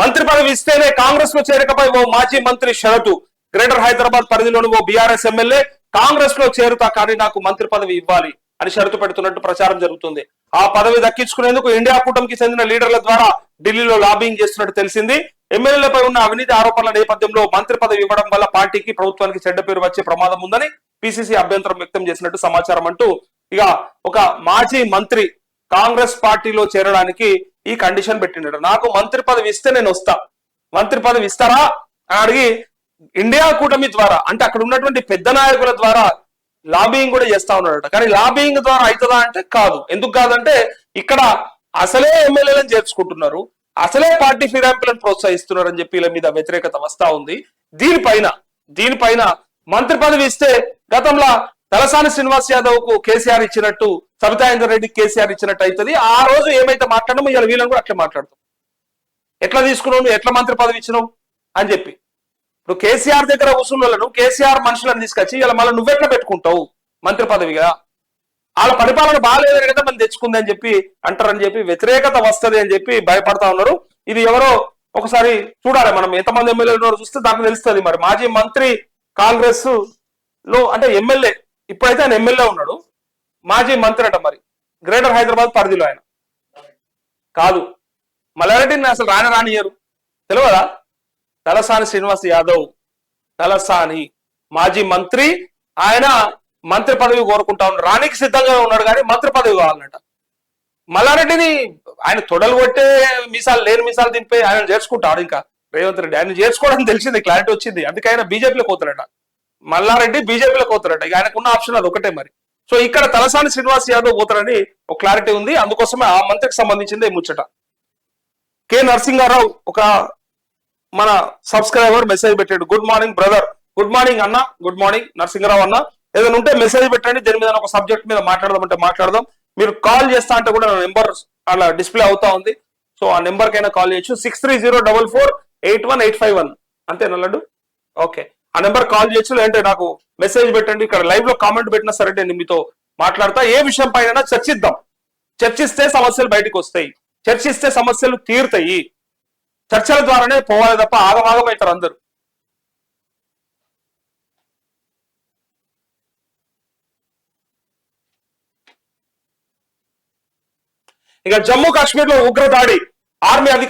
మంత్రి పదవి ఇస్తేనే కాంగ్రెస్లో చేరికపై ఓ మాజీ మంత్రి షరతు గ్రేటర్ హైదరాబాద్ పరిధిలోని ఓ బీఆర్ఎస్ ఎమ్మెల్యే కాంగ్రెస్లో చేరుతా కానీ నాకు మంత్రి పదవి ఇవ్వాలి అని షరతు పెడుతున్నట్టు ప్రచారం జరుగుతుంది. ఆ పదవి దక్కించుకునేందుకు ఇండియా కూటమికి చెందిన లీడర్ల ద్వారా ఢిల్లీలో లాబింగ్ చేస్తున్నట్టు తెలిసింది. ఎమ్మెల్యేలపై ఉన్న అవినీతి ఆరోపణల నేపథ్యంలో మంత్రి పదవి ఇవ్వడం వల్ల పార్టీకి ప్రభుత్వానికి చెడ్డ పేరు వచ్చే ప్రమాదం ఉందని పిసిసి అభ్యంతరం వ్యక్తం చేసినట్టు సమాచారం అంటూ ఇక ఒక మాజీ మంత్రి కాంగ్రెస్ పార్టీలో చేరడానికి ఈ కండిషన్ పెట్టిండడు నాకు మంత్రి పదవి ఇస్తే నేను వస్తా. మంత్రి పదవి ఇస్తారా? అని అడిగి ఇండియా కూటమి ద్వారా అంటే అక్కడ ఉన్నటువంటి పెద్ద నాయకుల ద్వారా లాబింగ్ కూడా చేస్తా ఉన్నాడట. కానీ లాబింగ్ ద్వారా అవుతుందా అంటే కాదు. ఎందుకు కాదంటే ఇక్కడ అసలే ఎమ్మెల్యేలను చేర్చుకుంటున్నారు. అసలే పార్టీ ఫిరాయింపులను ప్రోత్సహిస్తున్నారు అని చెప్పి వీళ్ళ మీద వ్యతిరేకత వస్తా ఉంది. దీనిపైన దీనిపైన మంత్రి పదవి ఇస్తే గతంలో తలసాని శ్రీనివాస్ యాదవ్కు కేసీఆర్ ఇచ్చినట్టు సబితాయిందర్ రెడ్డి కేసీఆర్ ఇచ్చినట్టు అవుతుంది ఆ రోజు ఏమైతే మాట్లాడమో ఇలా వీళ్ళని కూడా అట్లా మాట్లాడతాం. ఎట్లా తీసుకున్నావు నువ్వు? ఎట్లా మంత్రి పదవి ఇచ్చినావు? అని చెప్పి. ఇప్పుడు కేసీఆర్ దగ్గర వసూళ్ళను కేసీఆర్ మనుషులను తీసుకొచ్చి ఇలా మళ్ళీ నువ్వెట్లా పెట్టుకుంటావు మంత్రి పదవిగా? వాళ్ళ పరిపాలన బాగాలేదని కదా మనం తెచ్చుకుంది అని చెప్పి అంటారని చెప్పి వ్యతిరేకత వస్తది అని చెప్పి భయపడతా ఉన్నారు. ఇది ఎవరో ఒకసారి చూడాలి మనం. ఎంతమంది ఎమ్మెల్యేలు ఉన్నారో చూస్తే దానికి తెలుస్తుంది మరి. మాజీ మంత్రి కాంగ్రెస్లో అంటే ఎమ్మెల్యే ఇప్పుడైతే ఆయన ఎమ్మెల్యే ఉన్నాడు. మాజీ మంత్రి అట మరి. గ్రేటర్ హైదరాబాద్ పరిధిలో ఆయన. కాదు. మల్లారెడ్డిని అసలు రాని రానియరు తెలియదా తలసాని శ్రీనివాస్ యాదవ్ తలసాని మాజీ మంత్రి ఆయన మంత్రి పదవి కోరుకుంటా ఉన్నాడు. రానికి సిద్ధంగా ఉన్నాడు కానీ మంత్రి పదవి కావాలన్నట మల్లారెడ్డిని ఆయన తొడలు కొట్టే మీసాలు లేని మీసాలు దింపే ఆయన చేర్చుకుంటాడు ఇంకా. రేవంత్ రెడ్డి ఆయన చేర్చుకోవడం తెలిసింది క్లారిటీ వచ్చింది. అందుకే ఆయన బీజేపీలో పోతాడట మల్లారెడ్డి బీజేపీలో పోతాడట ఇక ఆయనకున్న ఆప్షన్ అది ఒకటే మరి. సో ఇక్కడ తలసాని శ్రీనివాస్ యాదవ్ పోతారని ఒక క్లారిటీ ఉంది. అందుకోసమే ఆ మంత్రికి సంబంధించిందే ముచ్చట. కె నరసింహారావు ఒక మన సబ్స్క్రైబర్ మెసేజ్ పెట్టాడు. Good morning brother. Good morning అన్న. గుడ్ మార్నింగ్ నరసింహరావు అన్న. ఏదైనా ఉంటే మెసేజ్ పెట్టండి. దీని మీద ఒక సబ్జెక్ట్ మీద మాట్లాడదాం అంటే మాట్లాడదాం. మీరు కాల్ చేస్తా అంటే కూడా నా నెంబర్ అలా డిస్ప్లే అవుతా ఉంది. సో ఆ నెంబర్ కైనా కాల్ చేయొచ్చు. Six three zero double four eight one eight five one. అంతే నల్లడు ఓకే. ఆ నెంబర్ కాల్ చేయొచ్చు లేదంటే నాకు మెసేజ్ పెట్టండి ఇక్కడ లైవ్లో కామెంట్ పెట్టినా సరే నేను మీతో మాట్లాడతా. ఏ విషయం పైన చర్చిద్దాం. చర్చిస్తే సమస్యలు బయటకు వస్తాయి. చర్చిస్తే సమస్యలు తీరుతాయి. చర్చల ద్వారానే పోవాలి తప్ప ఆగమాగం అవుతారు అందరూ. ఇక జమ్మూ కాశ్మీర్లో ఉగ్రదాడి ఆర్మీ అధికారులు